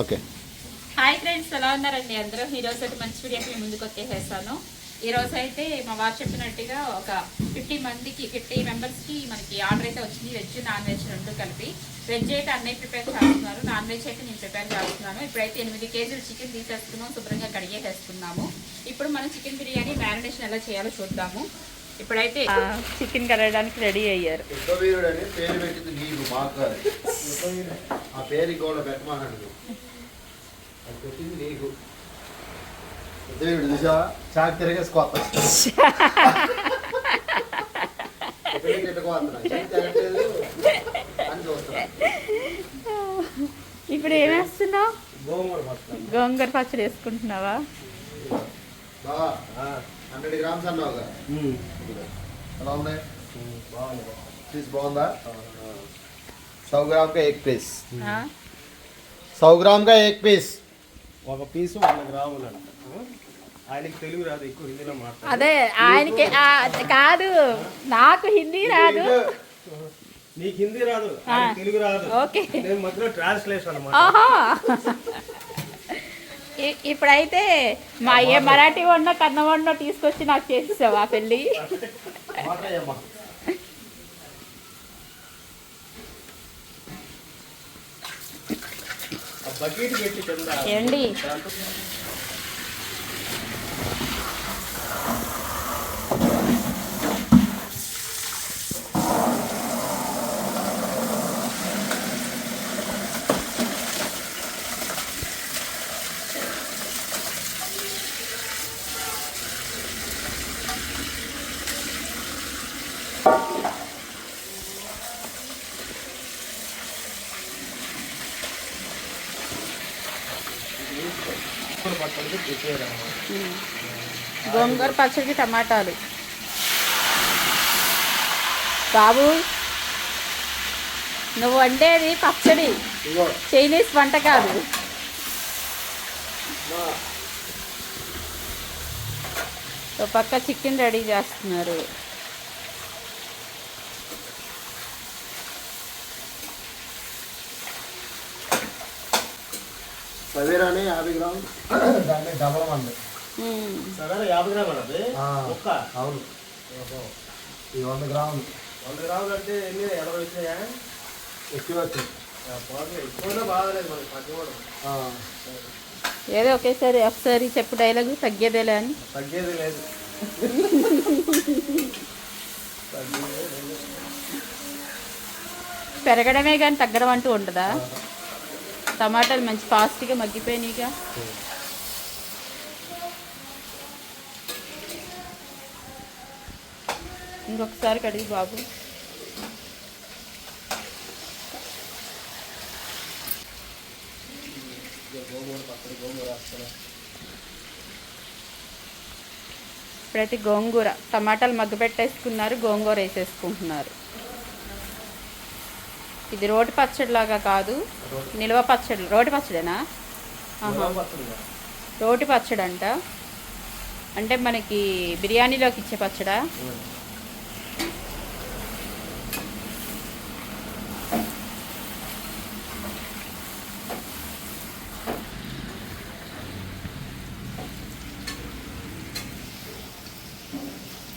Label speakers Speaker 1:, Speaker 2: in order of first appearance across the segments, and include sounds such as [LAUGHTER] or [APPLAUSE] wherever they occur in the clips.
Speaker 1: Okay.
Speaker 2: Hi friends ఎలా ఉన్నారండి అందరూ? ఈ రోజు అయితే మంచి వీడియోకి మీ ముందుకు వచ్చేసేస్తాను ఈ రోజు అయితే మా వారు చెప్పినట్టుగా ఒక ఫిఫ్టీ మందికి ఫిఫ్టీ మెంబర్స్కి మనకి ఆర్డర్ అయితే వచ్చింది. వెజ్ నాన్ వెజ్ రెండు కలిపి. వెజ్ అయితే అన్నీ ప్రిపేర్ చేస్తున్నారు నాన్ వెజ్ అయితే నేను ప్రిపేర్ చేస్తున్నాను. ఇప్పుడైతే ఎనిమిది కేజీలు చికెన్ తీసేస్తున్నాం. శుభ్రంగా కడిగేసేస్తున్నాము. ఇప్పుడు మనం చికెన్ బిర్యానీ మ్యారినేషన్ ఎలా చేయాలో చూద్దాము. ఇప్పుడైతే చికెన్ కడగడానికి రెడీ అయ్యారు. [LAUGHS] ఇప్పుడు ఏమేస్తున్నావు.
Speaker 1: గోంగూర పచ్చడి
Speaker 2: వేసుకుంటున్నావా?
Speaker 1: బావా హండ్రెడ్ గ్రామ్స్ అన్నావుగా ఎలా ఉన్నాయి పీస్ బాగుందా सौ ग्राम का एक पीस
Speaker 2: ఆ?
Speaker 1: सौ ग्राम का एक पीस
Speaker 3: ఒక పీసు వంద గ్రాములు అంట ఆయనకి తెలుగు రాదు ఎక్కువ హిందీలో మాట్లాడు
Speaker 2: అదే ఆయనకి ఆ, కాదు నాకు హిందీ రాదు
Speaker 3: నీకు హిందీ రాదు ఆయనకి తెలుగు రాదు
Speaker 2: ఓకే
Speaker 3: నేను మధ్యలో ట్రాన్స్లేషన్ అనమాట
Speaker 2: ఆహా ఇ- ఇప్పుడైతే మా ఏ మరాఠీ వండో కన్న వండో తీసుకొచ్చి నాకు చేసేసావు ఆ పెళ్ళి?
Speaker 3: బకెట్
Speaker 2: గోంగూర పచ్చడికి టమాటాలు. బాబు నువ్వు వండేది పచ్చడి. చైనీస్ వంట కాదు. ఓ పక్క చికెన్ రెడీ చేస్తున్నారు.
Speaker 1: సవేరాని యాభై గ్రామ్ దాన్ని డబల్.
Speaker 3: సగం యాభై గ్రాములు. ఒక్క?
Speaker 1: అవును. ఈ వంద గ్రాములు.
Speaker 3: వంద గ్రాములు అంటే ఎన్ని? ఎనభై వచ్చినాయా?
Speaker 1: ఎక్కువ వచ్చింది.
Speaker 3: ఎక్కువనే బాగలేదు మనకి
Speaker 2: ఏదో ఒకేసారి ఒకసారి చెప్పు డైలాగు తగ్గేదేలే అని.
Speaker 3: తగ్గేది లేదు.
Speaker 2: పెరగడమే కానీ తగ్గడం అంటూ ఉండదా? టమాటాలు మంచి ఫాస్ట్గా మగ్గిపోయినాయిగా. ఇంకొకసారి కడిగి బాబు. ఇప్పుడైతే గోంగూర. టమాటాలు మగ్గ పెట్టేసుకున్నారు గోంగూర వేసేసుకుంటున్నారు. ఇది రోటి పచ్చడి లాగా కాదు నిల్వ పచ్చడి. రోటి పచ్చడేనా. రోటి పచ్చడి అంట అంటే మనకి బిర్యానీలోకి ఇచ్చే పచ్చడా?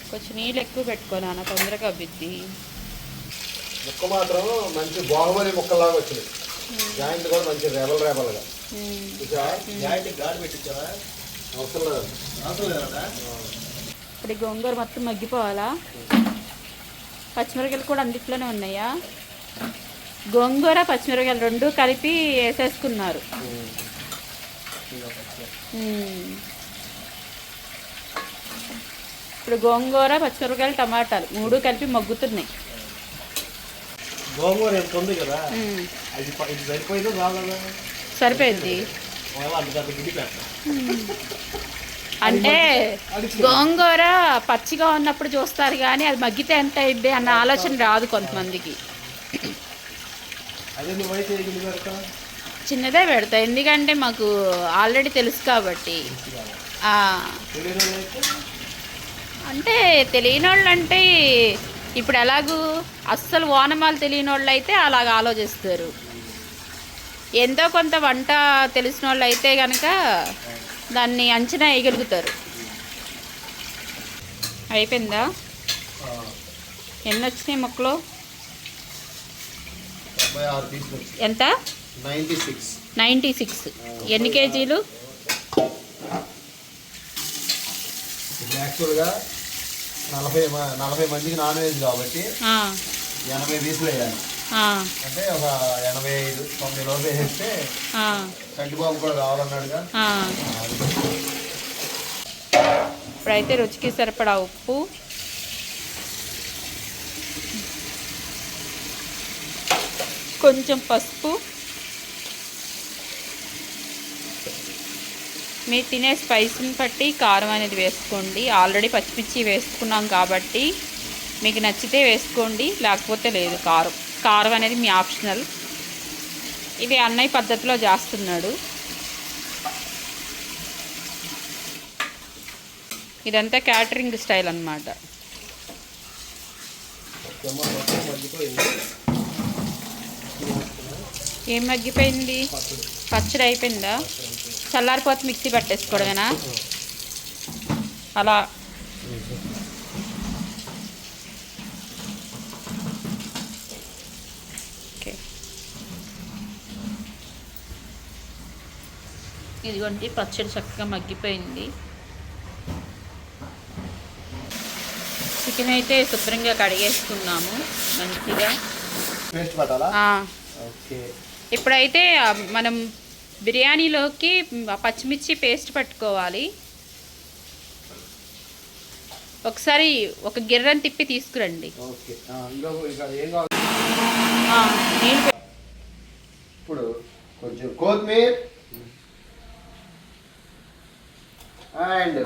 Speaker 2: కొంచెం నీళ్ళు ఎక్కువ పెట్టుకో నాన్న తొందరగా అబ్బిద్ది.
Speaker 1: ముక్క మాత్రం మంచి బాహుబలి ముక్కలాగా వచ్చింది. జాయింట్ కూడా మంచి రేబల్ రేబల్గా.
Speaker 3: జాయింట్ గాడి పెట్టించావా?
Speaker 1: అవసరం లేదు.
Speaker 3: అవసరం లేదా
Speaker 2: ఇప్పుడు ఈ గోంగూర మొత్తం మగ్గిపోవాలా? పచ్చిమిరకాయలు కూడా అందుట్లోనే ఉన్నాయా? గోంగూర పచ్చిమిరకాయలు రెండు కలిపి వేసేసుకున్నారు. ఇప్పుడు గోంగూర పచ్చిమిరకాయలు టమాటాలు మూడు కలిపి మగ్గుతున్నాయి.
Speaker 3: గోంగూర ఎంత ఉంది కదా. అది ఇది సరిపోయిందో బాగా
Speaker 2: సరిపోయింది. అంటే గోంగూర పచ్చిగా ఉన్నప్పుడు చూస్తారు కానీ అది మగ్గితే ఎంత అయింది అన్న ఆలోచన రాదు కొంతమందికి. చిన్నదే పెడతా ఎందుకంటే మాకు ఆల్రెడీ తెలుసు కాబట్టి. అంటే తెలియని వాళ్ళు అంటే ఇప్పుడు ఎలాగూ అస్సలు ఓనమాలు తెలియని వాళ్ళు అయితే అలాగ ఆలోచిస్తారు. ఎంతో కొంత వంట తెలిసిన వాళ్ళు అయితే కనుక దాన్ని అంచనా వేయగలుగుతారు. అయిపోయిందా? ఎన్ని వచ్చినాయి మొక్కలు? ఎంత? Ninety six. ఎన్ని కేజీలు?
Speaker 1: యాక్చువల్గా నలభై నలభై మందికి నాన్ వెజ్ కాబట్టి ఎనభై పీసులు వేయాలి. అంటే ఒక ఎనభై ఐదు తొంభై లోపు వేసేస్తే కంటిబాబు కూడా కావాలన్నాడుగా.
Speaker 2: ఇప్పుడైతే రుచికి సరిపడా ఉప్పు. కొంచెం పసుపు. మీరు తినే స్పైస్ని బట్టి కారం అనేది వేసుకోండి. ఆల్రెడీ పచ్చిమిర్చి వేసుకున్నాం కాబట్టి మీకు నచ్చితే వేసుకోండి లేకపోతే లేదు కారం. కారం అనేది మీ ఆప్షనల్. ఇది అన్నయ్య పద్ధతిలో చేస్తున్నాడు. ఇదంతా క్యాటరింగ్ స్టైల్ అన్నమాట. ఏం మగ్గిపోయింది? పచ్చడి అయిపోయిందా? చల్లారిపోతే మిక్సీ పట్టేసుకోవడమేనా? అలా. ఇదిగోండి పచ్చడి చక్కగా మగ్గిపోయింది. చికెన్ అయితే శుభ్రంగా కడిగేసుకున్నాము మంచిగా. ఇప్పుడైతే మనం బిర్యానీలోకి పచ్చిమిర్చి పేస్ట్ పట్టుకోవాలి. ఒకసారి ఒక గిర్రని తిప్పి తీసుకురండి.
Speaker 1: ఇప్పుడు కొంచెం కొత్తిమీర అండ్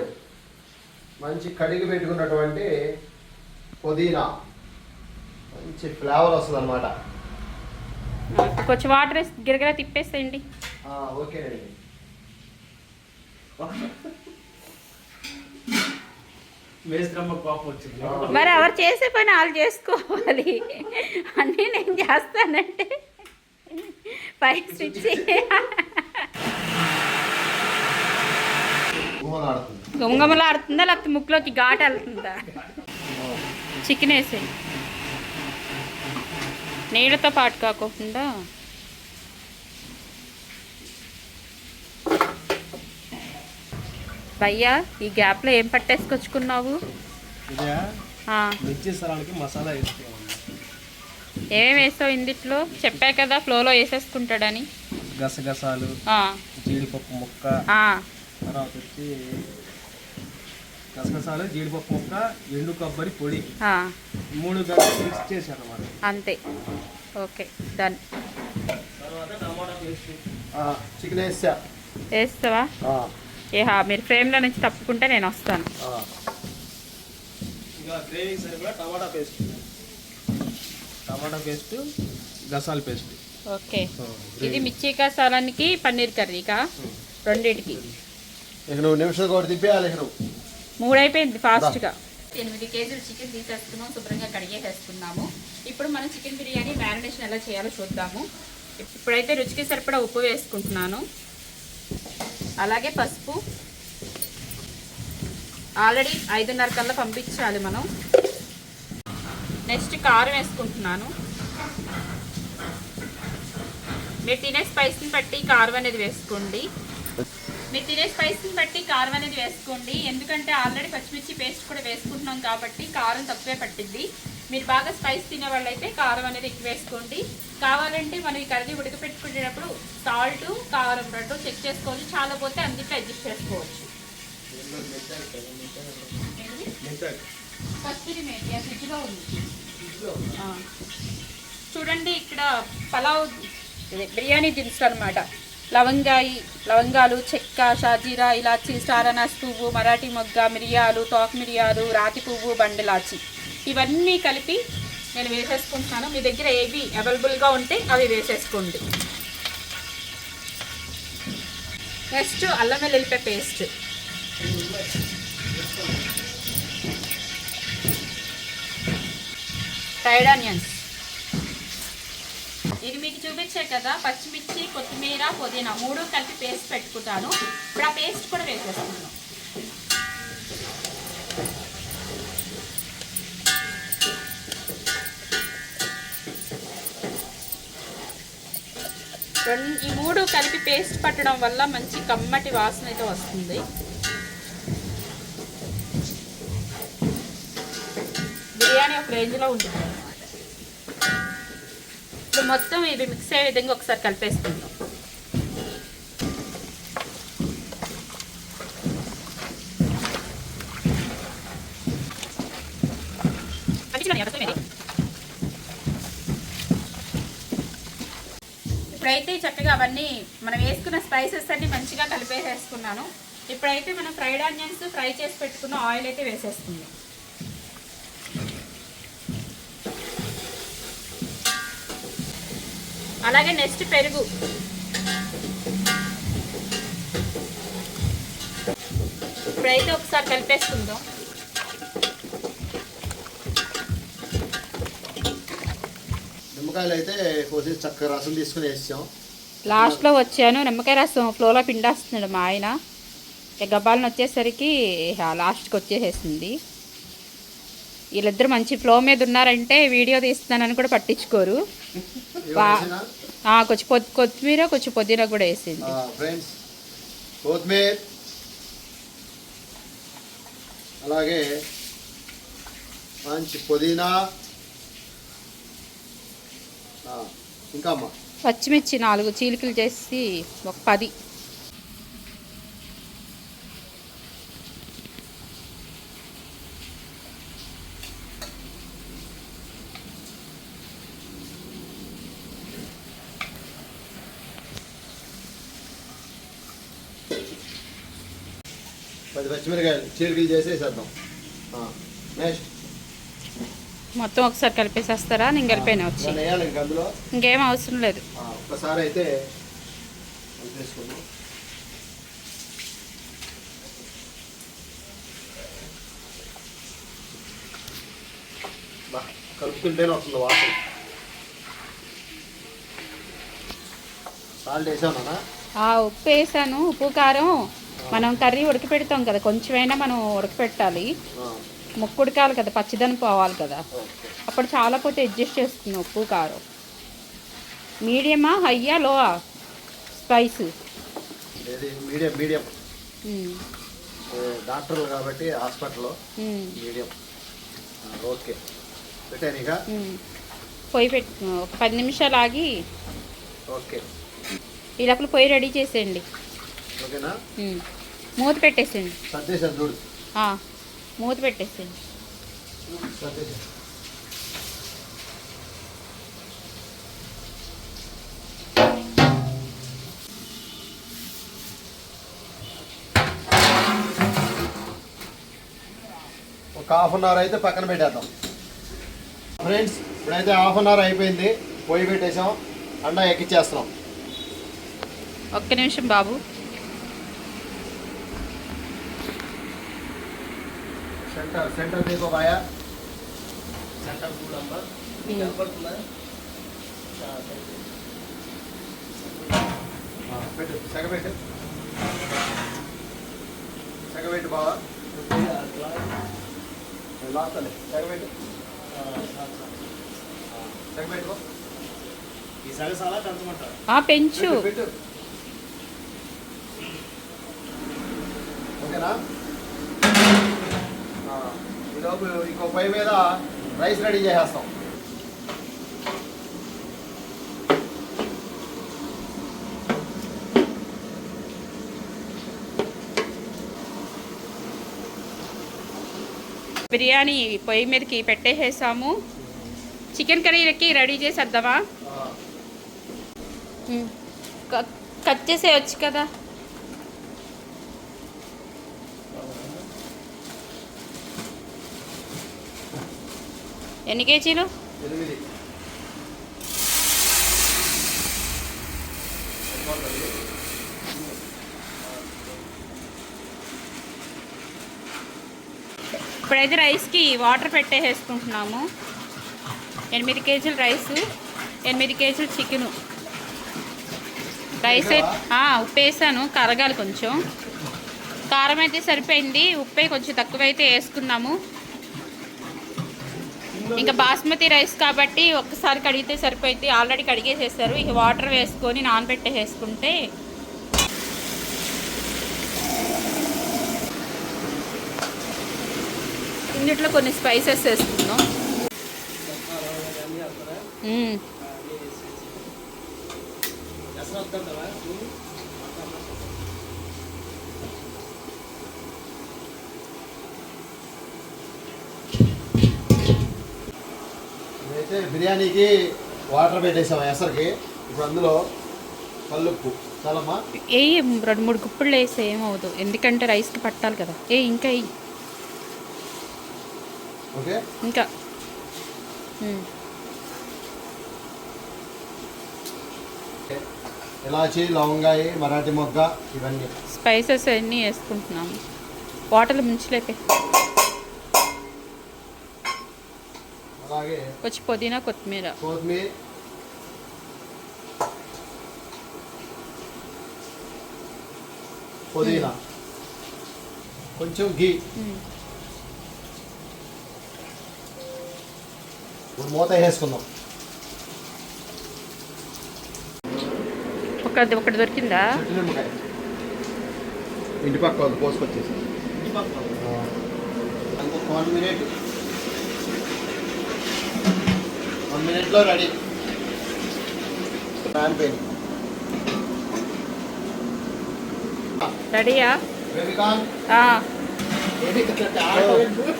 Speaker 1: మంచి కడిగి పెట్టుకున్నటువంటి పుదీనా. మంచి ఫ్లేవర్ వస్తుంది అనమాట
Speaker 2: కొంచెం వాటర్ వేసి గిరగిరా తిప్పేసేయండి.
Speaker 1: ఓకేనండి
Speaker 2: మరి ఎవరు చేసే పని వాళ్ళు చేసుకోవాలి. అన్నీ నేను చేస్తానంటే పై స్విచ్
Speaker 1: గుమలాడుతుంది
Speaker 2: గుమగుమలాడుతుందా లేకపోతే ముక్కులోకి ఘాట్ వెళ్తుందా? చికెన్ వేసేయి నీళ్ళతో పాటు కాకుండా భయ్యా ఈ గ్యాప్లో ఏం పట్టేసుకొచ్చుకున్నావు?
Speaker 3: మసాలా
Speaker 2: ఏమేమి వేసావు ఇందిట్లో? చెప్పా కదా ఫ్లోలో వేసేసుకుంటాడని.
Speaker 3: గసగసాలు జీడిపప్పు ముక్క తర్వాత వచ్చి గసగసాలు జీడిపప్పు ముక్క ఎండు కొబ్బరి పొడి. మూడు మిక్స్ చేశాను అన్నమాట
Speaker 2: అంతే. Okay done.
Speaker 3: తర్వాత టమాటా పేస్ట్.
Speaker 1: చికెన్ వేసా
Speaker 2: వేస్తావా? ఏహా మీరు ఫ్రేమ్లో నుంచి తప్పుకుంటే నేను వస్తాను.
Speaker 3: ఇంకా గ్రేవీ సరిపడా టమాటా పేస్ట్. టమాటా పేస్ట్ గసాల పేస్ట్.
Speaker 2: ఓకే. ఇది మిర్చి కసాలానికి పన్నీర్ కర్రీకా రెండింటికి.
Speaker 1: ఇక నువ్వు నిమిషం కూడా తిప్పేయాలి ఇక నువ్వు.
Speaker 2: మూడు అయిపోయింది ఫాస్ట్గా ఎనిమిది కేజీలు చికెన్ తీసేస్తున్నాం శుభ్రంగా కడిగేసేసుకున్నాము ఇప్పుడు మనం చికెన్ బిర్యానీ మ్యారినేషన్ ఎలా చేయాలో చూద్దాము. ఇప్పుడైతే రుచికి సరిపడా ఉప్పు వేసుకుంటున్నాను. అలాగే పసుపు. ఆల్రెడీ ఐదున్నర కల్లా పంపించాలి మనం. నెక్స్ట్ కారం వేసుకుంటున్నాను. మీరు తినే స్పైస్ని బట్టి కారం అనేది వేసుకోండి. మీరు తినే స్పైస్ని బట్టి కారం అనేది వేసుకోండి. ఎందుకంటే ఆల్రెడీ పచ్చిమిర్చి పేస్ట్ కూడా వేసుకుంటున్నాం కాబట్టి కారం తక్కువే పట్టింది మీరు బాగా స్పైస్ తినే వాళ్ళైతే కారం అనేది ఎక్కువ వేసుకోండి. కావాలంటే మనం ఈ కర్రీ ఉడకపెట్టుకునేటప్పుడు సాల్ట్ కారం రెండు చెక్ చేసుకోవచ్చు చాలా పోతే అందుకే అడ్జస్ట్ చేసుకోవచ్చు. కస్తూరి ఆ ఫ్రిడ్జ్లో ఉంది. చూడండి ఇక్కడ పలావ్ బిర్యానీ దినుసులు అనమాట లవంగాయి లవంగాలు చెక్క షాజీరా ఇలాచి స్టార్ పువ్వు మరాఠీ మొగ్గ మిరియాలు తోక మిరియాలు రాతి పువ్వు బండిలాచి. ఇవన్నీ కలిపి నేను వేసేసుకుంటున్నాను. మీ దగ్గర ఏవి అవైలబుల్గా ఉంటే అవి వేసేసుకోండి. నెక్స్ట్ అల్లం వెల్లుల్లిపాయ పేస్ట్. ఫ్రైడ్ ఆనియన్స్ ఇది మీకు చూపించే కదా పచ్చిమిర్చి కొత్తిమీర పుదీనా మూడు కలిపి పేస్ట్ పెట్టుకుంటాను. ఇప్పుడు ఆ పేస్ట్ కూడా వేసేస్తున్నాను రెండు ఈ మూడు కలిపి పేస్ట్ పట్టడం వల్ల మంచి కమ్మటి వాసన అయితే వస్తుంది. బిర్యానీ ఒక రేంజ్లో ఉంటుంది ఇప్పుడు మొత్తం ఇది మిక్స్ అయ్యే విధంగా ఒకసారి కలిపేసుకుందాం ఇప్పుడైతే చక్కగా అవన్నీ మనం వేసుకున్న స్పైసెస్ అన్ని మంచిగా కలిపేసేసుకున్నాను. ఇప్పుడైతే మనం ఫ్రైడ్ ఆనియన్స్ ఫ్రై చేసి పెట్టుకున్న ఆయిల్ అయితే వేసేసుకుందాం. అలాగే నెక్స్ట్ పెరుగు. ఇప్పుడైతే ఒకసారి కలిపేసుకుందాం.
Speaker 1: నిమ్మకాయలు అయితే కోసి చక్కగా రసం తీసుకుని వేసాం
Speaker 2: లాస్ట్లో వచ్చాను నిమ్మకాయ రసం ఫ్లోలో పిండేస్తున్నాడు మా ఆయన. ఇక గబ్బాలను వచ్చేసరికి లాస్ట్కి వచ్చేసేసింది. వీళ్ళిద్దరు మంచి ఫ్లో మీద ఉన్నారంటే వీడియో తీస్తున్నానని కూడా పట్టించుకోరు. కొంచెం కొత్- కొత్తిమీర కొంచెం పుదీనా కూడా వేసింది.
Speaker 1: కొత్తిమీర అలాగే మంచి పుదీనా ఇంకా అమ్మా.
Speaker 2: పచ్చిమిర్చి నాలుగు చీలికలు చేసి ఒక పది.
Speaker 1: పది పచ్చిమిరకాయలు చీలికలు చేసేసేద్దాం. నెక్స్ట్
Speaker 2: మొత్తం ఒకసారి కలిపేసేస్తారా? నేను కలిపాను వచ్చి.
Speaker 1: ఇంక
Speaker 2: అవసరం లేదు.
Speaker 1: ఆ, ఒక్కసారి అయితే కలిపేసుకుందాం బా కలుపుతుంటేనే వస్తుంది వాసన. సాల్ట్ వేసామన్నా
Speaker 2: ఆ ఉప్పు వేసాను. ఉప్పు కారం. మనం కర్రీ ఉడకపెడతాం కదా కొంచెమైనా మనం ఉడకపెట్టాలి. ముక్కు ఉడకాలి కదా పచ్చిదనం పోవాలి కదా. అప్పుడు చాలా పోతే అడ్జస్ట్ చేసుకున్నాం ఉప్పు కారం. మీడియమా హయ్యా లోవా? స్పైస్.
Speaker 1: Medium medium. డాక్టర్లు కాబట్టి హాస్పిటల్లో మీడియం. ఓకే. పెట్టాను
Speaker 2: పొయ్యి పెట్టు ఒక పది నిమిషాలు ఆగి
Speaker 1: ఓకే.
Speaker 2: ఈ లోపల పొయ్యి రెడీ చేసేయండి.
Speaker 1: ఓకేనా.
Speaker 2: మూత పెట్టేసేయండి. మూత పెట్టేసేయండి
Speaker 1: ఒక హాఫ్ అన్ అవర్ అయితే పక్కన పెట్టేద్దాం. ఫ్రెండ్స్ ఇప్పుడైతే హాఫ్ అన్ అవర్ అయిపోయింది. పొయ్యి పెట్టేసాం అండా ఎక్కిచ్చేస్తున్నాం.
Speaker 2: ఒక్క నిమిషం బాబు.
Speaker 1: సెంటర్ సెంటర్ తీసుకో బాయా.
Speaker 3: సెంటర్ చూడమ్మా
Speaker 2: ఉమ్.
Speaker 3: కనపడుతుందా?
Speaker 1: పెట్టు. సెగబెట్టు సెగబెట్టు బావా.
Speaker 3: అట్లా
Speaker 1: లాతలే సెగబెట్టు
Speaker 3: ఆ, చాలు, చాలు. ఈ పెంచమంటారు
Speaker 2: ఆ, పెంచు.
Speaker 1: పెట్టు, ఓకేనా? ఈలోపు ఇంకో పై మీద రైస్ రెడీ చేసేస్తాం.
Speaker 2: బిర్యానీ పొయ్యి మీదకి పెట్టేసేసాము. చికెన్ కర్రీలకి రెడీ చేసేద్దామా? కట్ చేసేయచ్చు కదా. ఎన్ని కేజీలు? ఇప్పుడైతే రైస్కి వాటర్ పెట్టేసేసుకుంటున్నాము. ఎనిమిది కేజీలు రైసు ఎనిమిది కేజీలు చికెను. రైస్ అయితే ఉప్పు వేసాను కరగాలి కొంచెం. కారం అయితే సరిపోయింది ఉప్పే కొంచెం తక్కువైతే వేసుకున్నాము ఇంకా బాస్మతి రైస్ కాబట్టి ఒక్కసారి కడిగితే సరిపోయింది ఆల్రెడీ కడిగేసేసారు. ఇక వాటర్ వేసుకొని నానబెట్టేసుకుంటే ఇందులో కొన్ని స్పైసెస్ వేసుకుందాం మ్మ్.
Speaker 1: అయితే బిర్యానీకి వాటర్ పెట్టేసాం ఎసరికి. ఇప్పుడు అందులో కల్లుప్పు. చాలమ్మా.
Speaker 2: ఏ రెండు మూడు గుప్పుళ్ళు వేస్తే ఏమవుదు? ఎందుకంటే రైస్కి పట్టాలి కదా. ఏ ఇంకా
Speaker 1: ఓకే.
Speaker 2: ఇంకా.
Speaker 1: ఇలాచి లవంగాయి మరాఠీ మొగ్గ ఇవన్నీ.
Speaker 2: స్పైసెస్ అన్నీ వేసుకుంటున్నాము. వాటర్లు ముంచలేపే వచ్చి పుదీనా కొత్తిమీర.
Speaker 1: కొత్తిమీర. పుదీనా. కొంచెం గీ. ఇప్పుడు మూత వేసుకుందాం
Speaker 2: ఒకటి ఒకటి దొరికిందా?
Speaker 1: ఇంటి పక్క వాళ్ళు పోసుకొచ్చేసి వన్ మినిట్లో రెడీ.
Speaker 2: రెడీయా?
Speaker 1: బేబీకాన్
Speaker 2: ఆ.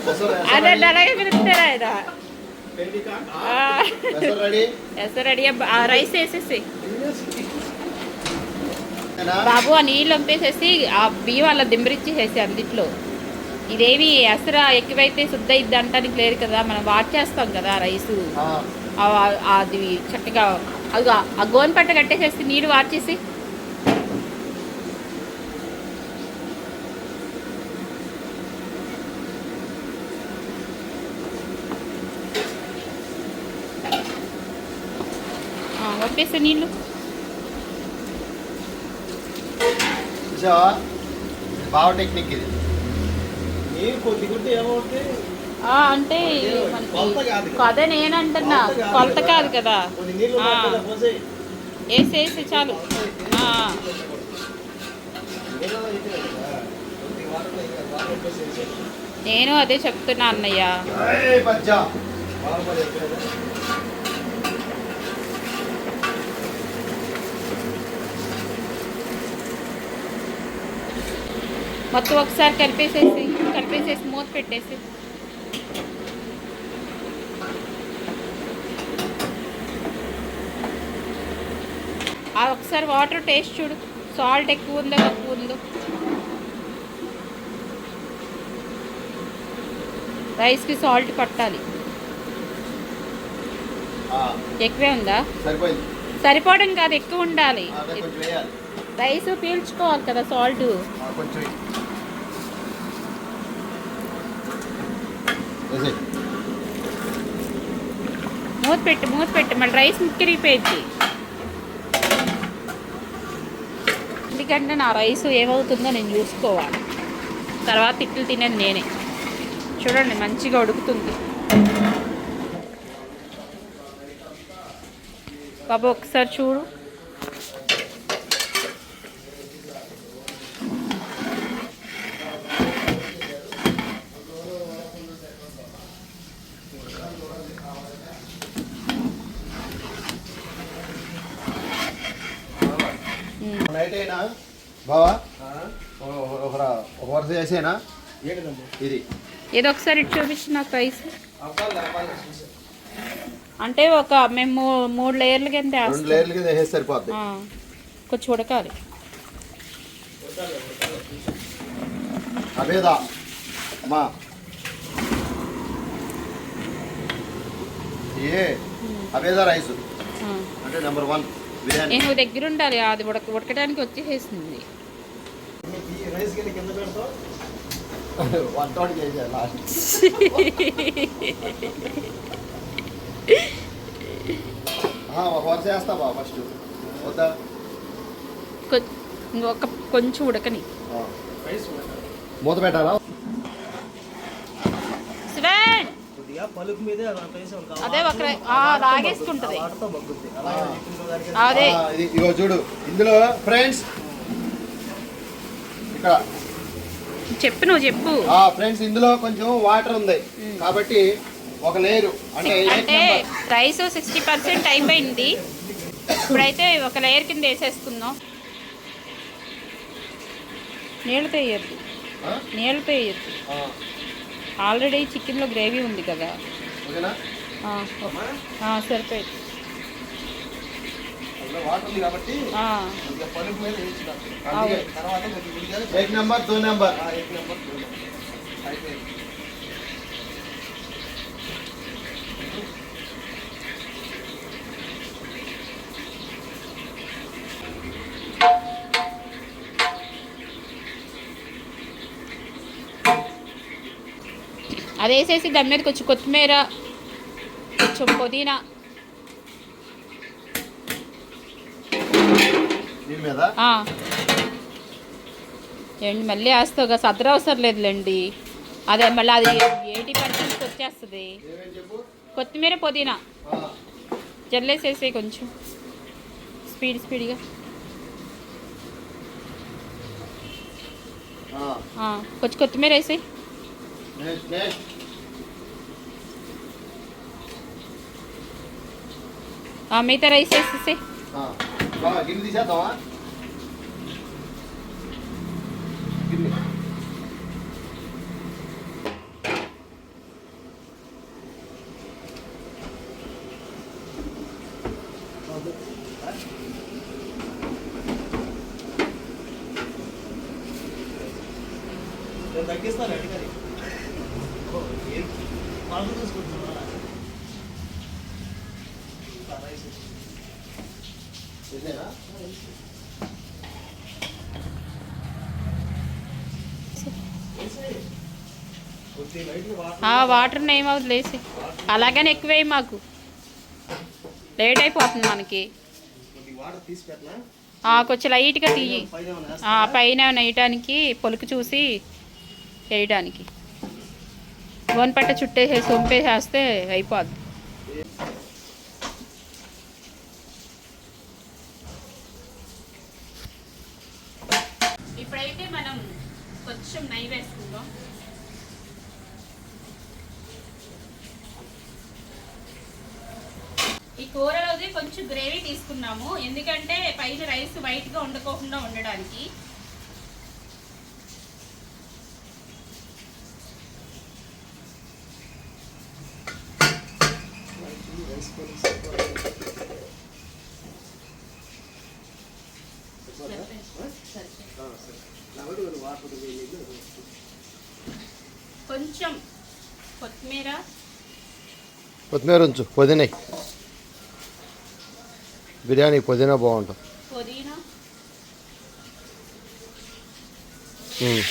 Speaker 1: పెసరు
Speaker 2: అదే అలాగే పిలుస్తారా ఇదా
Speaker 1: రెడీ.
Speaker 2: రైస్ వేసేసి. బాబు ఆ నీళ్ళు వంపేసేసి ఆ బియ్యం అలా దింబరిచ్చేసేసి అందుట్లో. ఇదేమి ఎసరా ఎక్కువైతే శుద్ధ ఇద్ది అంటానికి లేదు కదా మనం వాట్ చేస్తాం కదా రైసు. ఆ- అది చక్కగా అది ఆ గోన్ పట్ట కట్టేసేసి నీళ్ళు వార్చేసి. వంపేస్తే నీళ్ళు.
Speaker 1: బావ టెక్నిక్ ఇది.
Speaker 3: నీరు కొద్ది కొద్ది ఏమవుతుంది
Speaker 2: అంటే
Speaker 3: కదే
Speaker 2: నేనంటున్నా.
Speaker 3: కొలత కాదు కదా.
Speaker 2: వేసేసి చాలు. నేను అదే చెప్తున్నా అన్నయ్య. మొత్తం ఒకసారి కలిపేసేసి కలిపేసేసి మూత పెట్టేసి. ఒకసారి వాటర్ టేస్ట్ చూడు. సాల్ట్ ఎక్కువ ఉందో తక్కువ ఉందో? రైస్కి సాల్ట్ పట్టాలి. ఎక్కువే ఉందా? సరిపోవడం కాదు ఎక్కువ ఉండాలి. రైస్ పీల్చుకోవాలి కదా సాల్ట్. మూత పెట్టి మూత పెట్టి. మళ్ళీ రైస్ ముక్కిరిగిపోయింది ఎందుకంటే నా రైస్ ఏమవుతుందో నేను చూసుకోవాలి. తర్వాత తిట్లు తినేది నేనే. చూడండి మంచిగా ఉడుకుతుంది. బాబు ఒకసారి చూడు.
Speaker 1: నైట్ అయినా? బావా?
Speaker 3: ఆ?
Speaker 1: ఒక- వరుస చేసేనా? ఇది.
Speaker 2: ఏదో ఒకసారి ఇటు చూపించు నాకు రైస్
Speaker 3: అవ్వాలి, అవ్వాలి, చూసా.
Speaker 2: అంటే ఒక మేము మూడు లేయర్ల కింద
Speaker 1: రెండు లేయర్ల కింద వేసేసి సరిపోద్ది.
Speaker 2: కొంచెం ఉడకాలి.
Speaker 1: అవేదా అమ్మా. ఏ? అవేదా రైస్. అంటే నెంబర్ వన్
Speaker 2: నేను దగ్గర ఉండాలి అది ఉడక ఉడకడానికి వచ్చేసేసింది. ఇంకొక కొంచెం ఉడకని.
Speaker 1: మూత పెట్టాలా?
Speaker 3: పలుకు మీదే.
Speaker 2: అదే ఒక లాగేసుకుంటది. అదే.
Speaker 1: ఇగో చూడు. ఇందులో ఫ్రెండ్స్ ఇక్కడ.
Speaker 2: చెప్పు నువ్వు చెప్పు.
Speaker 1: ఆ ఫ్రెండ్స్ ఇందులో కొంచెం వాటర్ ఉంది. కాబట్టి ఒక లేయరు. అంటే
Speaker 2: అంటే రైస్ సిక్స్టీ పర్సెంట్ అయిపోయింది. ఇప్పుడైతే ఒక లేయర్ కింద వేసేసుకుందాం
Speaker 1: ఆ?
Speaker 2: నీళ్ళతో వేయద్దు
Speaker 1: ఆ,
Speaker 2: ఆల్రెడీ చికెన్లో గ్రేవీ ఉంది కదా.
Speaker 1: ఓకేనా?
Speaker 2: ఆ, ఆ, సరిపోయింది.
Speaker 3: ఉంది కాబట్టి
Speaker 2: ఆ,
Speaker 3: కొద్దిగా పలుకు మీద వేయించుదాం.
Speaker 1: అందుకే.
Speaker 3: తర్వాత కొద్దిగా ఉడికాక
Speaker 1: ఎయిట్ నెంబర్ టూ నెంబర్
Speaker 3: ఆ, ఎగ్ నెంబర్ టూ నెంబర్. అయిపోయింది.
Speaker 2: అది వేసేసి దాని మీద కొంచెం కొత్తిమీర కొంచెం పుదీనా. ఏంటి మళ్ళీ వేస్తావు కదా సద్దర అవసరం లేదులేండి. అదే మళ్ళీ అది ఎయిటీ పర్సెంట్ వచ్చేస్తుంది. కొత్తిమీర పుదీనా. జల్లేసేసి కొంచెం స్పీడ్ స్పీడ్గా. కొంచెం కొత్తిమీర వేసి
Speaker 1: నెక్స్ట్ నెక్స్ట్
Speaker 2: మిగతా రైస్ వేసేసి.
Speaker 1: గిన్నె తీసేద్దామా?
Speaker 3: వాటర్
Speaker 2: ఆ వాటర్ ఏమవుతుంది లేసి అలాగని ఎక్కువేయి మాకు. లేట్ అయిపోతుంది మనకి. కొంచెం లైట్గా తీయి.
Speaker 3: పైన
Speaker 2: వేయటానికి పొలుకు చూసి వేయడానికి పట్ట చుట్టేసేసి సొంపేసేస్తే అయిపోద్ది ఇప్పుడైతే మనం కొంచెం నెయ్యి వేసుకుందాం ఈ కూరలోది కొంచెం గ్రేవీ తీసుకున్నాము. ఎందుకంటే పైన రైస్ వైట్గా ఉండకోకుండా ఉండడానికి కొంచెం కొత్తిమీర.
Speaker 1: కొత్తిమీర ఉంచు వదినాయి. బిర్యానీ పుదీనా బాగుంటుంది
Speaker 2: పుదీనా
Speaker 1: ఉమ్.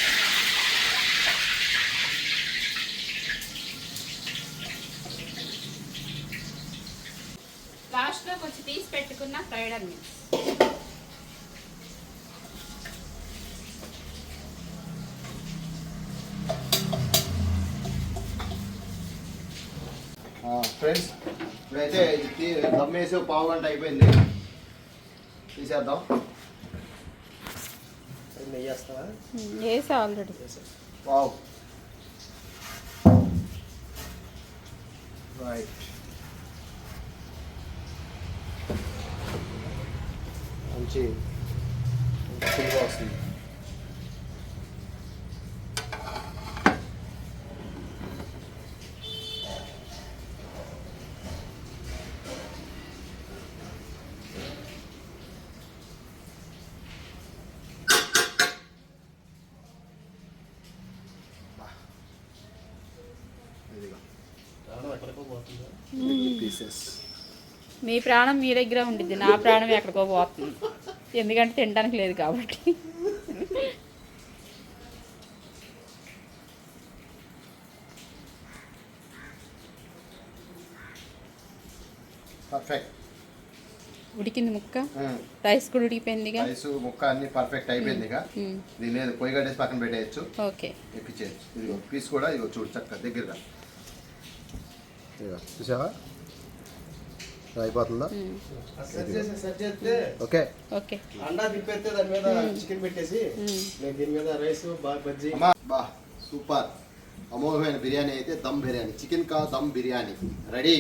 Speaker 2: లాస్ట్లో కొంచెం తీసి పెట్టుకున్న ఫ్రైడ్ ఆనియన్స్
Speaker 1: ఫ్రెండ్స్ ఇప్పుడైతే దమ్ వేసి పావు గంట అయిపోయింది. తీసేద్దాం.
Speaker 2: వేసా ఆల్రెడీ
Speaker 1: రైట్ మంచి ఫుల్గా వస్తుంది. పీసెస్
Speaker 2: మీ ప్రాణం మీ దగ్గర ఉండిద్ది నా ప్రాణం ఎక్కడికో పోతుంది. ఎందుకంటే తినడానికి లేదు కాబట్టి.
Speaker 1: పర్ఫెక్ట్
Speaker 2: ఉడికింది ముక్క? రైస్ కూడా ఉడికిపోయిందిగా?
Speaker 1: రైస్ ముక్క అన్ని పర్ఫెక్ట్ అయిపోయింది ఇక
Speaker 2: మ్మ్.
Speaker 1: దీని లేదు పొయ్యి కట్టేసి పక్కన పెట్టేయచ్చు.
Speaker 2: ఓకే
Speaker 1: ఎక్కించేయచ్చు ఇదిగో పీస్ కూడా ఇదిగో చూడు చక్కగా దగ్గరగా. ఇదిగో చూసావా? అయిపోతుందా? ఓకే.
Speaker 2: ఓకే.
Speaker 3: అండా తిప్పేస్తే దాని మీద చికెన్ పెట్టేసి. నేను దీని మీద రైస్ బాగా బజ్జీ.
Speaker 1: బా సూపర్. అమోఘమైన బిర్యానీ అయితే దమ్ బిర్యానీ. చికెన్ కా దమ్ బిర్యానీ. రెడీ?